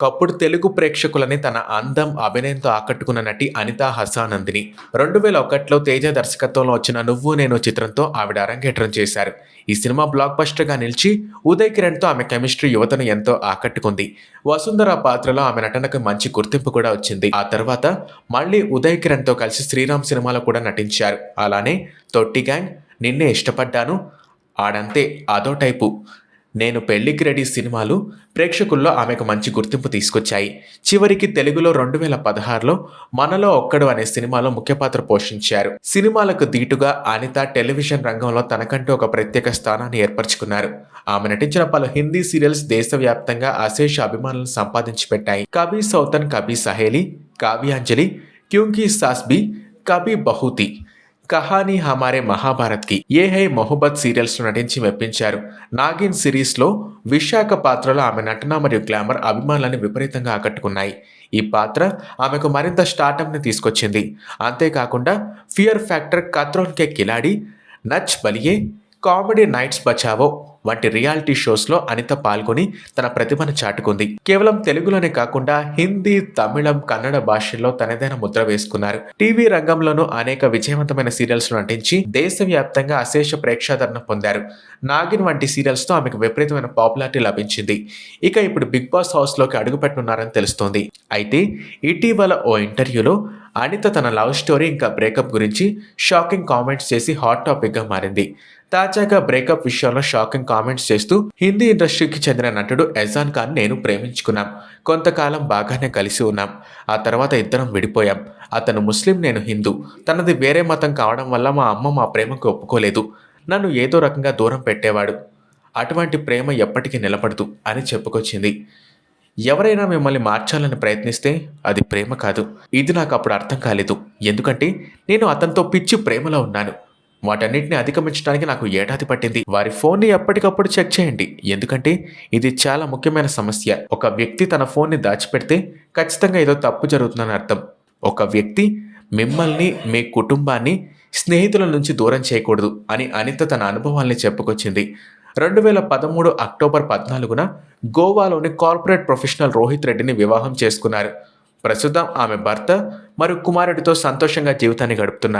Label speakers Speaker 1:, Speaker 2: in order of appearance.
Speaker 1: ఒకప్పుడు తెలుగు ప్రేక్షకులని తన అందం అభినయంతో ఆకట్టుకున్న నటి అనితా హసానందిని రెండు వేల ఒకటిలో తేజ దర్శకత్వంలో వచ్చిన నువ్వు నేను చిత్రంతో ఆవిడ అరంగేట్రం చేశారు. ఈ సినిమా బ్లాక్ బస్టర్గా నిలిచి ఉదయ్ కిరణ్తో ఆమె కెమిస్ట్రీ యువతను ఎంతో ఆకట్టుకుంది. వసుంధర పాత్రలో ఆమె నటనకు మంచి గుర్తింపు కూడా వచ్చింది. ఆ తర్వాత మళ్ళీ ఉదయ్ కిరణ్తో కలిసి శ్రీరామ్ సినిమాలో కూడా నటించారు. అలానే తొట్టి గ్యాంగ్ నిన్నే ఇష్టపడ్డాను ఆడంతే అదో టైపు. నేను పెళ్ళికి రెడీ సినిమాలు ప్రేక్షకుల్లో ఆమెకు మంచి గుర్తింపు తీసుకొచ్చాయి. చివరికి తెలుగులో రెండు వేల పదహారులో మనలో ఒక్కడు అనే సినిమాలో ముఖ్య పాత్ర పోషించారు. సినిమాలకు దీటుగా అనిత టెలివిజన్ రంగంలో తనకంటూ ఒక ప్రత్యేక స్థానాన్ని ఏర్పరచుకున్నారు. ఆమె నటించిన పలు హిందీ సీరియల్స్ దేశవ్యాప్తంగా అశేష అభిమానులను సంపాదించి పెట్టాయి కబీ సౌతన్ కబీ సహేలి కావ్యాంజలి క్యూంకీ సాస్బీ కబీ బహూతి కహానీ హమారే మహాభారత్కి. ఏ హై మొహబ్బత్ సీరియల్స్లో నటించి మెప్పించారు. నాగిన్ సిరీస్లో విశాఖ పాత్రలో ఆమె నటన మరియు గ్లామర్ అభిమానులను విపరీతంగా ఆకట్టుకున్నాయి. ఈ పాత్ర ఆమెకు మరింత స్టార్టప్ని తీసుకొచ్చింది. అంతేకాకుండా fear factor Khatron Ke Khiladi Nach Baliye comedy nights Bachao వంటి రియాలిటీ షోస్లో అనిత పాల్గొని తన ప్రతిభను చాటుకుంది. కేవలం తెలుగులోనే కాకుండా హిందీ తమిళం కన్నడ భాషల్లో తనదైన ముద్ర వేసుకున్నారు. టీవీ రంగంలోనూ అనేక విజయవంతమైన సీరియల్స్ నటించి దేశవ్యాప్తంగా అశేష ప్రేక్షాదరణ పొందారు. నాగిన్ వంటి సీరియల్స్తో ఆమెకు విపరీతమైన పాపులారిటీ లభించింది. ఇక ఇప్పుడు బిగ్ బాస్ హౌస్లోకి అడుగుపెట్టున్నారని తెలుస్తోంది. అయితే ఇటీవల ఓ ఇంటర్వ్యూలో అనిత తన లవ్ స్టోరీ ఇంకా బ్రేకప్ గురించి షాకింగ్ కామెంట్స్ చేసి హాట్ టాపిక్గా మారింది. తాజాగా బ్రేకప్ విషయంలో షాకింగ్ కామెంట్స్ చేస్తూ హిందీ ఇండస్ట్రీకి చెందిన నటుడు ఎజాన్ ఖాన్ నేను ప్రేమించుకున్నాం. కొంతకాలం బాగానే కలిసి ఉన్నాం. ఆ తర్వాత ఇద్దరం విడిపోయాం. అతను ముస్లిం నేను హిందూ. తనది వేరే మతం కావడం వల్ల మా అమ్మ మా ప్రేమకు ఒప్పుకోలేదు. నన్ను ఏదో రకంగా దూరం పెట్టేవాడు. అటువంటి ప్రేమ ఎప్పటికీ నిలబడదు అని చెప్పుకొచ్చింది. ఎవరైనా మిమ్మల్ని మార్చాలని ప్రయత్నిస్తే అది ప్రేమ కాదు. ఇది నాకు అప్పుడు అర్థం కాలేదు. ఎందుకంటే నేను అతనితో పిచ్చి ప్రేమలో ఉన్నాను. వాటన్నిటిని అధిగమించడానికి నాకు ఏడాది పట్టింది. వారి ఫోన్ని ఎప్పటికప్పుడు చెక్ చేయండి. ఎందుకంటే ఇది చాలా ముఖ్యమైన సమస్య. ఒక వ్యక్తి తన ఫోన్ని దాచిపెడితే ఖచ్చితంగా ఏదో తప్పు జరుగుతుందని అర్థం. ఒక వ్యక్తి మిమ్మల్ని మీ కుటుంబాన్ని స్నేహితుల నుంచి దూరం చేయకూడదు అని అనిత తన అనుభవాల్ని చెప్పుకొచ్చింది. రెండు వేల పదమూడు అక్టోబర్ పద్నాలుగున గోవాలోని కార్పొరేట్ ప్రొఫెషనల్ రోహిత్ రెడ్డిని వివాహం చేసుకున్నారు. ప్రస్తుతం ఆమె భర్త మరియు కుమారుడితో సంతోషంగా జీవితాన్ని గడుపుతున్నారు.